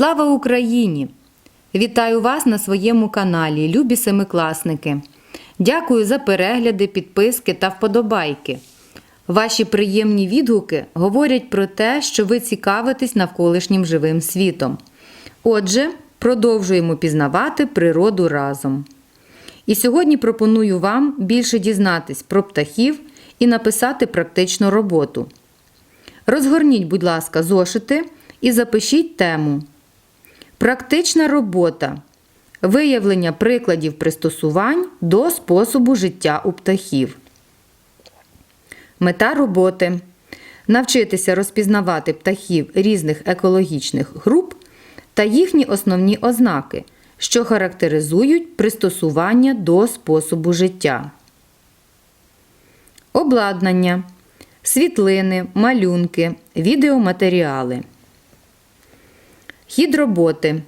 Слава Україні! Вітаю вас на своєму каналі, любі семикласники. Дякую за перегляди, підписки та вподобайки. Ваші приємні відгуки говорять про те, що ви цікавитесь навколишнім живим світом. Отже, продовжуємо пізнавати природу разом. І сьогодні пропоную вам більше дізнатись про птахів і написати практичну роботу. Розгорніть, будь ласка, зошити і запишіть тему. Практична робота. Виявлення прикладів пристосувань до способу життя у птахів. Мета роботи навчитися розпізнавати птахів різних екологічних груп та їхні основні ознаки, що характеризують пристосування до способу життя. Обладнання, світлини, малюнки, відеоматеріали. Хід роботи.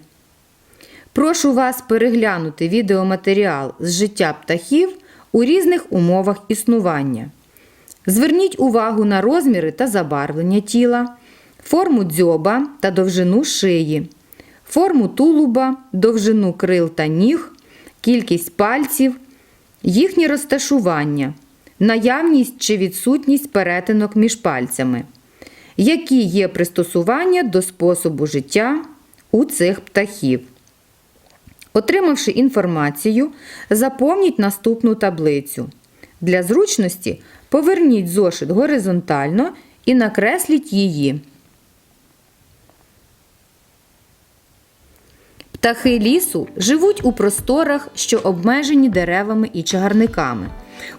Прошу вас переглянути відеоматеріал з життя птахів у різних умовах існування. Зверніть увагу на розміри та забарвлення тіла, форму дзьоба та довжину шиї, форму тулуба, довжину крил та ніг, кількість пальців, їхнє розташування, наявність чи відсутність перетинок між пальцями. Які є пристосування до способу життя у цих птахів? Отримавши інформацію, заповніть наступну таблицю. Для зручності поверніть зошит горизонтально і накресліть її. Птахи лісу живуть у просторах, що обмежені деревами і чагарниками.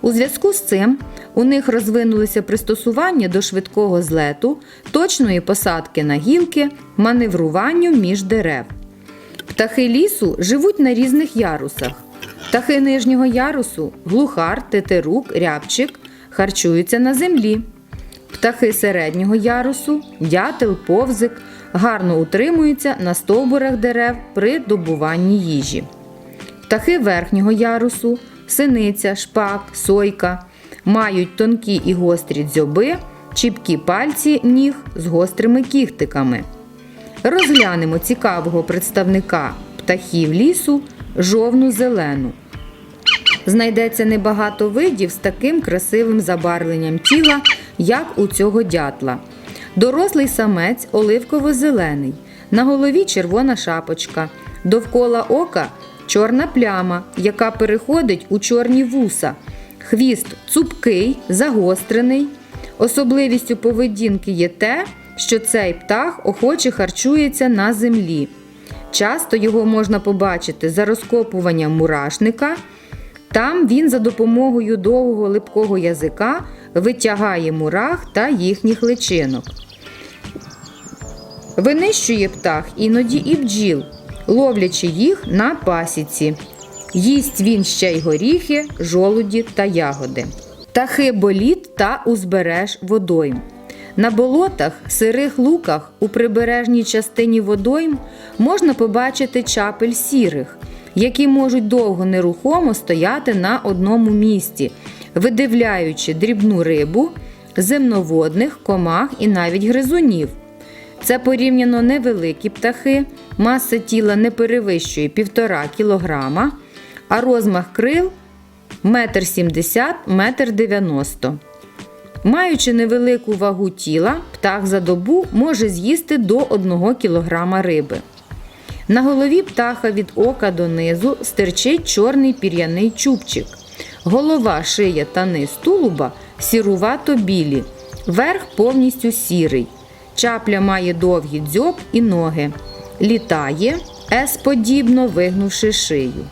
У зв'язку з цим у них розвинулися пристосування до швидкого злету, точної посадки на гілки, маневруванню між дерев. Птахи лісу живуть на різних ярусах. Птахи нижнього ярусу, глухар, тетерук, рябчик харчуються на землі. Птахи середнього ярусу, дятел, повзик гарно утримуються на стовбурах дерев при добуванні їжі. Птахи верхнього ярусу, синиця, шпак, сойка мають тонкі і гострі дзьоби, чіпкі пальці ніг з гострими кіхтиками. Розглянемо цікавого представника птахів лісу жовну зелену. Знайдеться небагато видів з таким красивим забарвленням тіла, як у цього дятла. Дорослий самець оливково-зелений, на голові червона шапочка, довкола ока чорна пляма, яка переходить у чорні вуса. Хвіст цупкий, загострений. Особливістю поведінки є те, що цей птах охоче харчується на землі. Часто його можна побачити за розкопуванням мурашника. Там він за допомогою довгого липкого язика витягає мурах та їхніх личинок. Винищує птах іноді і бджіл, ловлячи їх на пасіці. Їсть він ще й горіхи, жолуді та ягоди. Птахи боліт та узбереж водойм. На болотах, сирих луках у прибережній частині водойм можна побачити чапель сірих, які можуть довго нерухомо стояти на одному місці, видивляючи дрібну рибу, земноводних, комах і навіть гризунів. Це порівняно невеликі птахи, маса тіла не перевищує 1,5 кг, а розмах крил 1,70 1,90 м. Маючи невелику вагу тіла, птах за добу може з'їсти до 1 кг риби. На голові птаха від ока до низу стирчить чорний пір'яний чубчик. Голова, шия та низ тулуба сірувато білі, верх повністю сірий. Чапля має довгі дзьоб і ноги. Літає, С-подібно вигнувши шию.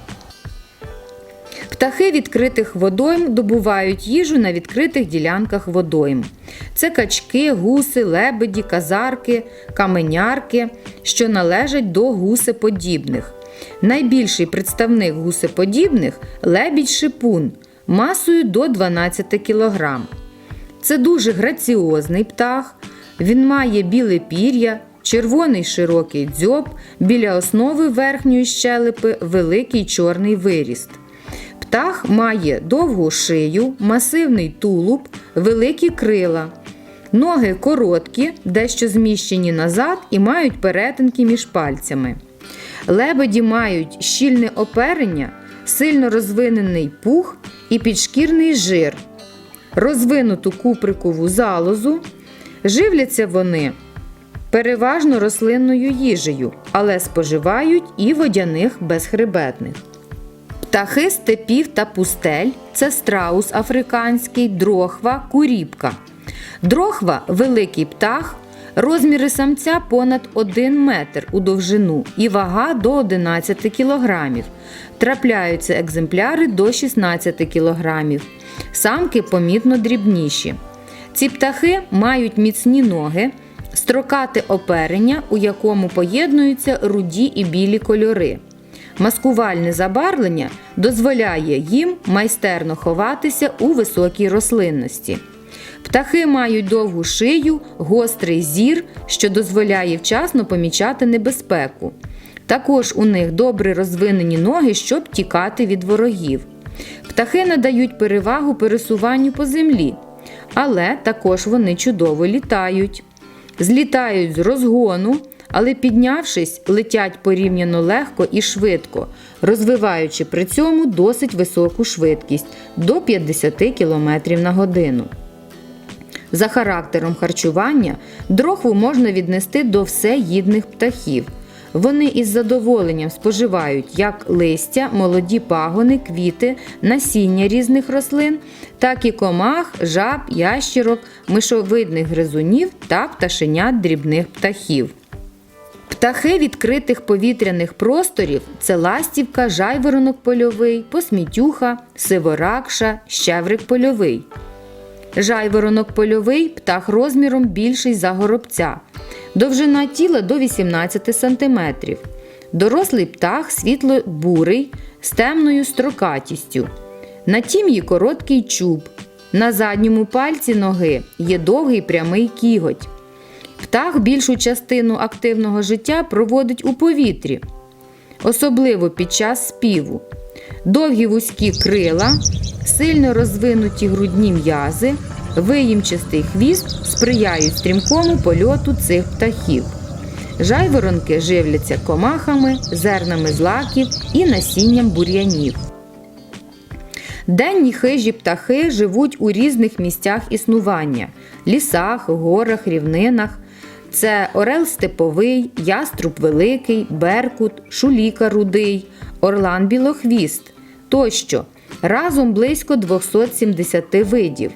Птахи відкритих водойм добувають їжу на відкритих ділянках водойм. Це качки, гуси, лебеді, казарки, каменярки, що належать до гусеподібних. Найбільший представник гусеподібних лебідь шипун масою до 12 кг. Це дуже граціозний птах. Він має біле пір'я, червоний широкий дзьоб, біля основи верхньої щелепи великий чорний виріст. Птах має довгу шию, масивний тулуб, великі крила. Ноги короткі, дещо зміщені назад і мають перетинки між пальцями. Лебеді мають щільне оперення, сильно розвинений пух і підшкірний жир, розвинуту куприкову залозу. Живляться вони переважно рослинною їжею, але споживають і водяних безхребетних. Птахи степів та пустель це страус африканський, дрохва, куріпка. Дрохва великий птах, розміри самця понад 1 метр у довжину і вага до 11 кілограмів. Трапляються екземпляри до 16 кілограмів. Самки помітно дрібніші. Ці птахи мають міцні ноги, строкате оперення, у якому поєднуються руді і білі кольори. Маскувальне забарвлення дозволяє їм майстерно ховатися у високій рослинності. Птахи мають довгу шию, гострий зір, що дозволяє вчасно помічати небезпеку. Також у них добре розвинені ноги, щоб тікати від ворогів. Птахи надають перевагу пересуванню по землі, але також вони чудово літають. Злітають з розгону, але піднявшись, летять порівняно легко і швидко, розвиваючи при цьому досить високу швидкість до 50 км на годину. За характером харчування дрохву можна віднести до всеїдних птахів. Вони із задоволенням споживають як листя, молоді пагони, квіти, насіння різних рослин, так і комах, жаб, ящірок, мишовидних гризунів та пташенят дрібних птахів. Птахи відкритих повітряних просторів це ластівка, жайворонок польовий, посмітюха, сиворакша, щеврик польовий. Жайворонок польовий птах розміром більший за горобця. Довжина тіла до 18 см. Дорослий птах світло-бурий з темною строкатістю. На тім'ї короткий чуб. На задньому пальці ноги є довгий прямий кіготь. Птах більшу частину активного життя проводить у повітрі, особливо під час співу. Довгі вузькі крила, сильно розвинуті грудні м'язи, виїмчастий хвіст сприяють стрімкому польоту цих птахів. Жайворонки живляться комахами, зернами злаків і насінням бур'янів. Денні хижі птахи живуть у різних місцях існування лісах, горах, рівнинах. Це орел степовий, яструб великий, беркут, шуліка рудий, орлан білохвіст тощо. Разом близько 270 видів.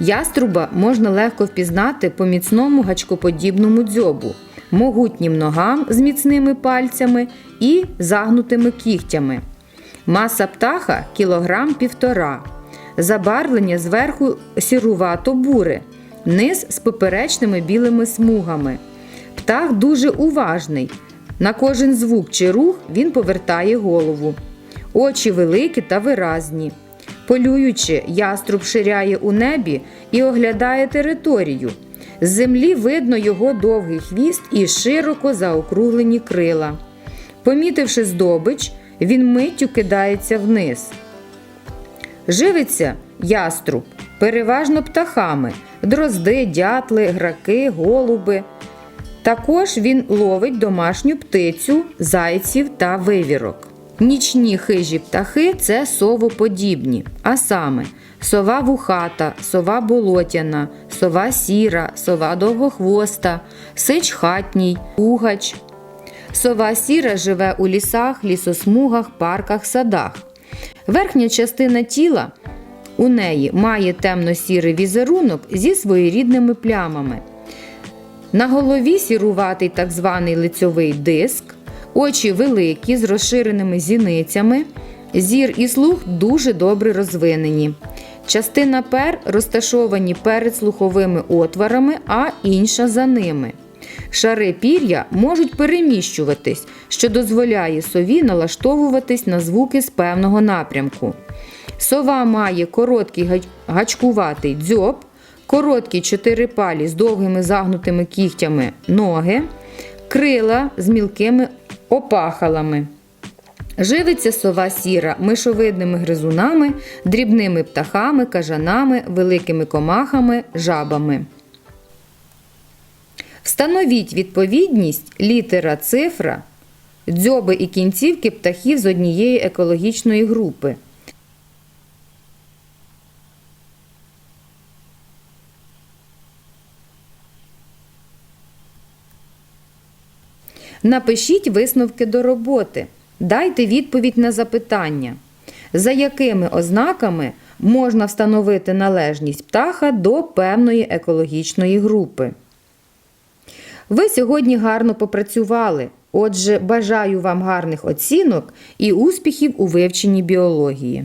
Яструба можна легко впізнати по міцному гачкоподібному дзьобу, могутнім ногам з міцними пальцями і загнутими кігтями. Маса птаха кілограм півтора. Забарвлення зверху сірувато буре, низ з поперечними білими смугами. Птах дуже уважний. На кожен звук чи рух він повертає голову. Очі великі та виразні. Полюючи, яструб ширяє у небі і оглядає територію. З землі видно його довгий хвіст і широко заокруглені крила. Помітивши здобич, він миттю кидається вниз. Живиться яструб переважно птахами, дрозди, дятли, граки, голуби. Також він ловить домашню птицю, зайців та вивірок. Нічні хижі птахи це совоподібні, а саме сова вухата, сова болотяна, сова сіра, сова довгохвоста, сич хатній, пугач. Сова сіра живе у лісах, лісосмугах, парках, садах. Верхня частина тіла у неї має темно-сірий візерунок зі своєрідними плямами. На голові сіруватий так званий лицьовий диск, очі великі з розширеними зіницями, зір і слух дуже добре розвинені. Частина пер розташовані перед слуховими отворами, а інша за ними. Шари пір'я можуть переміщуватись, що дозволяє сові налаштовуватись на звуки з певного напрямку. Сова має короткий гачкуватий дзьоб, короткі чотирипалі з довгими загнутими кігтями ноги, крила з мілкими опахалами. Живиться сова сіра мишовидними гризунами, дрібними птахами, кажанами, великими комахами, жабами. Встановіть відповідність літера цифра, дзьоби і кінцівки птахів з однієї екологічної групи. Напишіть висновки до роботи. Дайте відповідь на запитання, за якими ознаками можна встановити належність птаха до певної екологічної групи. Ви сьогодні гарно попрацювали. Отже, бажаю вам гарних оцінок і успіхів у вивченні біології.